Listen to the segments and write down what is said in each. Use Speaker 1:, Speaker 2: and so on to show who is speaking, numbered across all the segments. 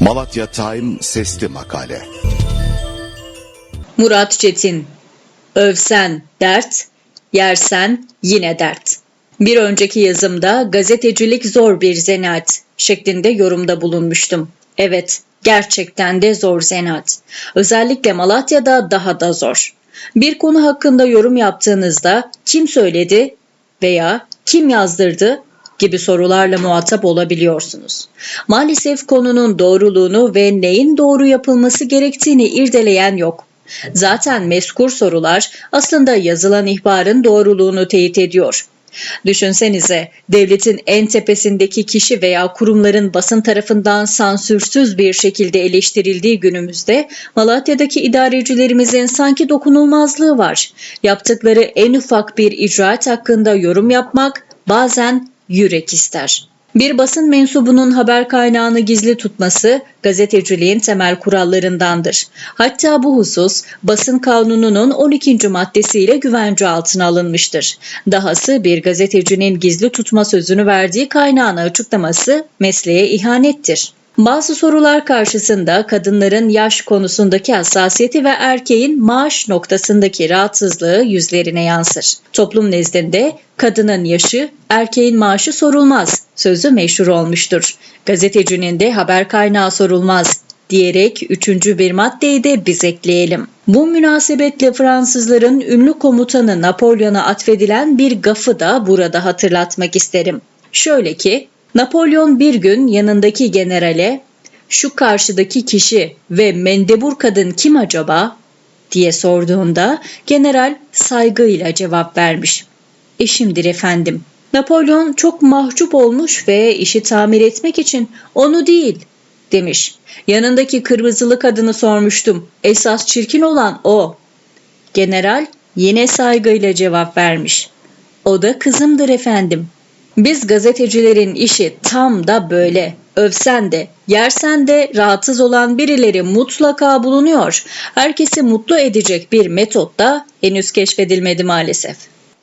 Speaker 1: Malatya Time Sesli Makale
Speaker 2: Murat Çetin Övsen dert, yersen yine dert. Bir önceki yazımda gazetecilik zor bir zanaat şeklinde yorumda bulunmuştum. Evet, gerçekten de zor zanaat. Özellikle Malatya'da daha da zor. Bir konu hakkında yorum yaptığınızda kim söyledi veya kim yazdırdı gibi sorularla muhatap olabiliyorsunuz. Maalesef konunun doğruluğunu ve neyin doğru yapılması gerektiğini irdeleyen yok. Zaten meskur sorular aslında yazılan ihbarın doğruluğunu teyit ediyor. Düşünsenize devletin en tepesindeki kişi veya kurumların basın tarafından sansürsüz bir şekilde eleştirildiği günümüzde Malatya'daki idarecilerimizin sanki dokunulmazlığı var. Yaptıkları en ufak bir icraat hakkında yorum yapmak bazen yürek ister. Bir basın mensubunun haber kaynağını gizli tutması gazeteciliğin temel kurallarındandır. Hatta bu husus basın kanununun 12. maddesiyle güvence altına alınmıştır. Dahası bir gazetecinin gizli tutma sözünü verdiği kaynağını açıklaması mesleğe ihanettir. Bazı sorular karşısında kadınların yaş konusundaki hassasiyeti ve erkeğin maaş noktasındaki rahatsızlığı yüzlerine yansır. Toplum nezdinde kadının yaşı, erkeğin maaşı sorulmaz sözü meşhur olmuştur. Gazetecinin de haber kaynağı sorulmaz diyerek üçüncü bir maddeyi de biz ekleyelim. Bu münasebetle Fransızların ünlü komutanı Napolyon'a atfedilen bir gafı da burada hatırlatmak isterim. Şöyle ki Napolyon bir gün yanındaki generale şu karşıdaki kişi ve mendebur kadın kim acaba diye sorduğunda general saygıyla cevap vermiş. Eşimdir efendim. Napolyon çok mahcup olmuş ve işi tamir etmek için onu değil demiş. Yanındaki kırmızılı kadını sormuştum. Esas çirkin olan o. General yine saygıyla cevap vermiş. O da kızımdır efendim. Biz gazetecilerin işi tam da böyle. Övsen de, yersen de rahatsız olan birileri mutlaka bulunuyor. Herkesi mutlu edecek bir metot da henüz keşfedilmedi maalesef.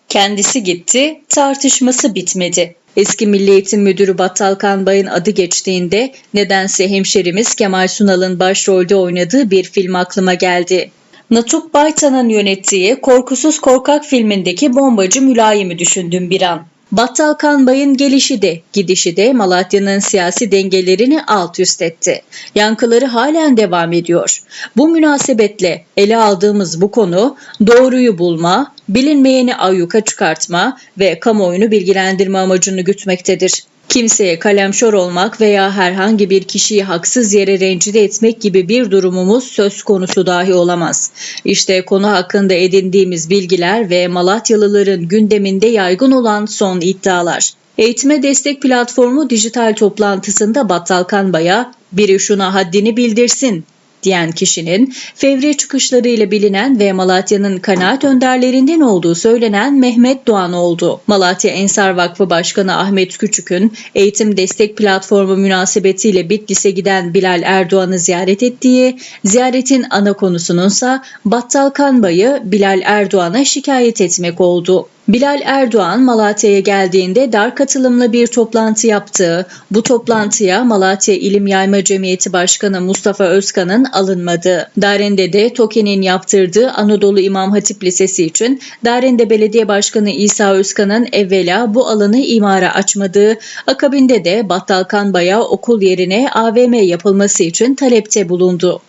Speaker 2: Kendisi gitti, tartışması bitmedi. Eski Milli Eğitim Müdürü Battal Kanbay'ın adı geçtiğinde nedense hemşerimiz Kemal Sunal'ın başrolde oynadığı bir film aklıma geldi. Natuk Baytan'ın yönettiği Korkusuz Korkak filmindeki bombacı mülayimi düşündüm bir an. Battal Kanbay'ın gelişi de gidişi de Malatya'nın siyasi dengelerini alt üst etti. Yankıları halen devam ediyor. Bu münasebetle ele aldığımız bu konu doğruyu bulma, bilinmeyeni ayyuka çıkartma ve kamuoyunu bilgilendirme amacını gütmektedir. Kimseye kalemşor olmak veya herhangi bir kişiyi haksız yere rencide etmek gibi bir durumumuz söz konusu dahi olamaz. İşte konu hakkında edindiğimiz bilgiler ve Malatyalıların gündeminde yaygın olan son iddialar. Eğitime Destek Platformu dijital toplantısında Battal Kanbay'a biri şuna haddini bildirsin diyen kişinin fevri çıkışlarıyla bilinen ve Malatya'nın kanaat önderlerinden olduğu söylenen Mehmet Doğan oldu. Malatya Ensar Vakfı Başkanı Ahmet Küçük'ün eğitim destek platformu münasebetiyle Bitlis'e giden Bilal Erdoğan'ı ziyaret ettiği, ziyaretin ana konusununsa Battal Kanbay'ı Bilal Erdoğan'a şikayet etmek oldu. Bilal Erdoğan Malatya'ya geldiğinde dar katılımlı bir toplantı yaptığı, bu toplantıya Malatya İlim Yayma Cemiyeti Başkanı Mustafa Özkan'ın alınmadığı, Darende de TOKİ'nin yaptırdığı Anadolu İmam Hatip Lisesi için Darende Belediye Başkanı İsa Özkan'ın evvela bu alanı imara açmadığı, akabinde de Battal Kanbay'a okul yerine AVM yapılması için talepte bulundu.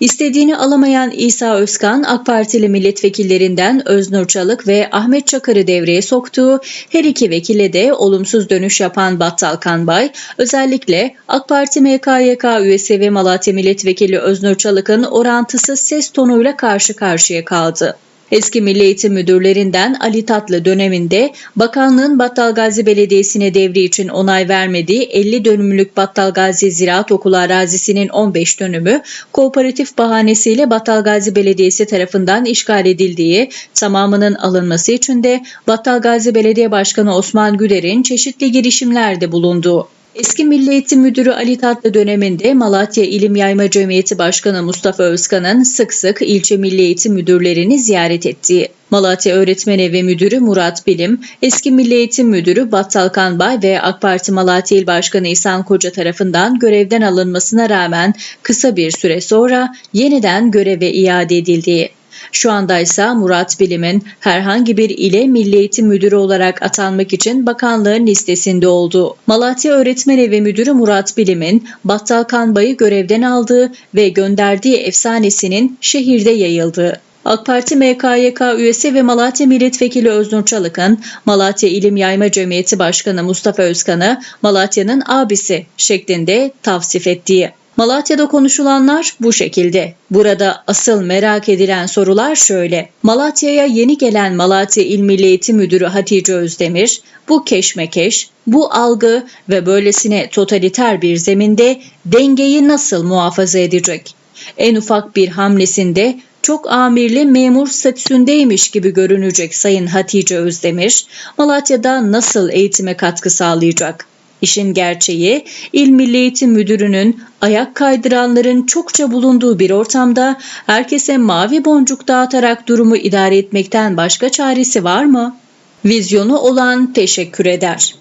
Speaker 2: İstediğini alamayan İsa Özkan AK Partili milletvekillerinden Öznur Çalık ve Ahmet Çakar'ı devreye soktuğu her iki vekile de olumsuz dönüş yapan Battal Kanbay özellikle AK Parti MKYK üyesi ve Malatya milletvekili Öznur Çalık'ın orantısız ses tonuyla karşı karşıya kaldı. Eski Milli Eğitim Müdürlerinden Ali Tatlı döneminde bakanlığın Battalgazi Belediyesi'ne devri için onay vermediği 50 dönümlük Battalgazi Ziraat Okulu arazisinin 15 dönümü kooperatif bahanesiyle Battalgazi Belediyesi tarafından işgal edildiği, tamamının alınması için de Battalgazi Belediye Başkanı Osman Güler'in çeşitli girişimlerde bulunduğu Eski Milli Eğitim Müdürü Ali Tatlı döneminde Malatya İlim Yayma Cemiyeti Başkanı Mustafa Özkan'ın sık sık ilçe milli eğitim müdürlerini ziyaret ettiği, Malatya Öğretmen Evi Müdürü Murat Bilim, eski Milli Eğitim Müdürü Battal Kanbay ve AK Parti Malatya İl Başkanı İhsan Koca tarafından görevden alınmasına rağmen kısa bir süre sonra yeniden göreve iade edildiği, şu anda ise Murat Bilim'in herhangi bir ile Milli Eğitim Müdürü olarak atanmak için bakanlığın listesinde olduğu. Malatya Öğretmen Evi Müdürü Murat Bilim'in Battal Kanbay'ı görevden aldığı ve gönderdiği efsanesinin şehirde yayıldığı. AK Parti MKYK üyesi ve Malatya Milletvekili Öznur Çalık'ın Malatya İlim Yayma Cemiyeti Başkanı Mustafa Özkan'ı Malatya'nın abisi şeklinde tavsif ettiği. Malatya'da konuşulanlar bu şekilde. Burada asıl merak edilen sorular şöyle. Malatya'ya yeni gelen Malatya İl Milli Eğitim Müdürü Hatice Özdemir, bu keşmekeş, bu algı ve böylesine totaliter bir zeminde dengeyi nasıl muhafaza edecek? En ufak bir hamlesinde çok amirli memur statüsündeymiş gibi görünecek Sayın Hatice Özdemir, Malatya'da nasıl eğitime katkı sağlayacak? İşin gerçeği, İl Milli Eğitim Müdürü'nün ayak kaydıranların çokça bulunduğu bir ortamda herkese mavi boncuk dağıtarak durumu idare etmekten başka çaresi var mı? Vizyonu olan teşekkür eder.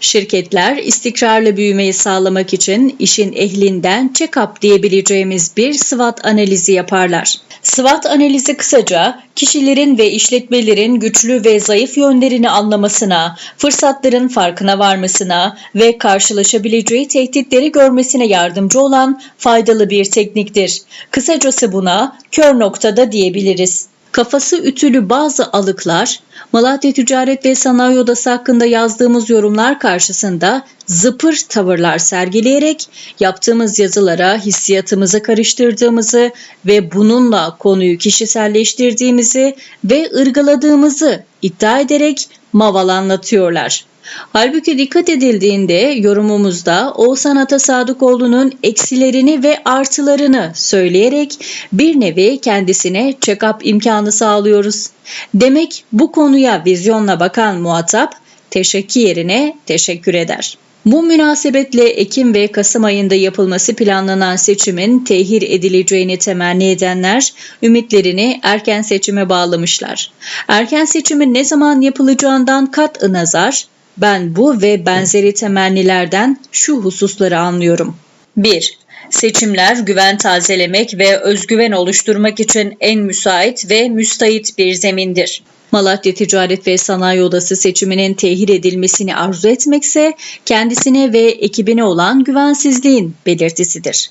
Speaker 2: Şirketler istikrarlı büyümeyi sağlamak için işin ehlinden check-up diyebileceğimiz bir SWOT analizi yaparlar. SWOT analizi kısaca kişilerin ve işletmelerin güçlü ve zayıf yönlerini anlamasına, fırsatların farkına varmasına ve karşılaşabileceği tehditleri görmesine yardımcı olan faydalı bir tekniktir. Kısacası buna kör noktada diyebiliriz. Kafası ütülü bazı alıklar, Malatya Ticaret ve Sanayi Odası hakkında yazdığımız yorumlar karşısında zıpır tavırlar sergileyerek yaptığımız yazılara hissiyatımızı karıştırdığımızı ve bununla konuyu kişiselleştirdiğimizi ve ırgaladığımızı iddia ederek maval anlatıyorlar. Halbuki dikkat edildiğinde yorumumuzda Oğuzhan Atasadıkoğlu'nun eksilerini ve artılarını söyleyerek bir nevi kendisine check-up imkanı sağlıyoruz. Demek bu konuya vizyonla bakan muhatap teşekkür yerine teşekkür eder. Bu münasebetle Ekim ve Kasım ayında yapılması planlanan seçimin tehir edileceğini temenni edenler ümitlerini erken seçime bağlamışlar. Erken seçimin ne zaman yapılacağından kat nazar ben bu ve benzeri temennilerden şu hususları anlıyorum. 1. Seçimler güven tazelemek ve özgüven oluşturmak için en müsait ve müstahit bir zemindir. Malatya Ticaret ve Sanayi Odası seçiminin tehir edilmesini arzu etmekse kendisine ve ekibine olan güvensizliğin belirtisidir.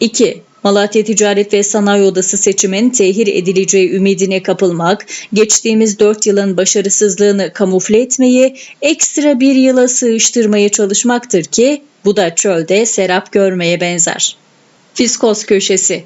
Speaker 2: 2. Malatya Ticaret ve Sanayi Odası seçimin tehir edileceği ümidine kapılmak, geçtiğimiz 4 yılın başarısızlığını kamufle etmeyi, ekstra bir yıla sığıştırmaya çalışmaktır ki bu da çölde serap görmeye benzer. Fiskos Köşesi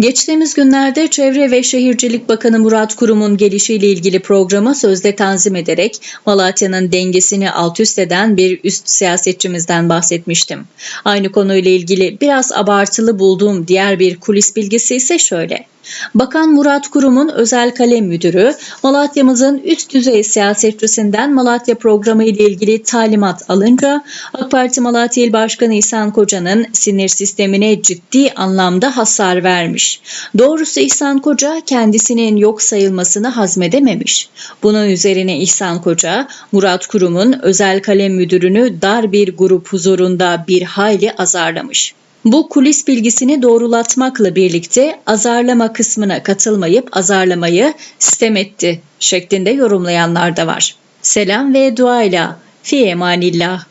Speaker 2: Geçtiğimiz günlerde Çevre ve Şehircilik Bakanı Murat Kurum'un gelişiyle ilgili programı sözde tanzim ederek Malatya'nın dengesini alt üst eden bir üst siyasetçimizden bahsetmiştim. Aynı konuyla ilgili biraz abartılı bulduğum diğer bir kulis bilgisi ise şöyle. Bakan Murat Kurum'un özel kalem müdürü Malatya'mızın üst düzey siyasetçisinden Malatya programı ile ilgili talimat alınca AK Parti Malatya İl Başkanı İhsan Koca'nın sinir sistemine ciddi anlamda hasar vermiş. Doğrusu İhsan Koca kendisinin yok sayılmasını hazmedememiş. Bunun üzerine İhsan Koca Murat Kurum'un özel kalem müdürünü dar bir grup huzurunda bir hayli azarlamış. Bu kulis bilgisini doğrulatmakla birlikte azarlama kısmına katılmayıp azarlamayı sistem etti şeklinde yorumlayanlar da var. Selam ve duayla fi emanillah.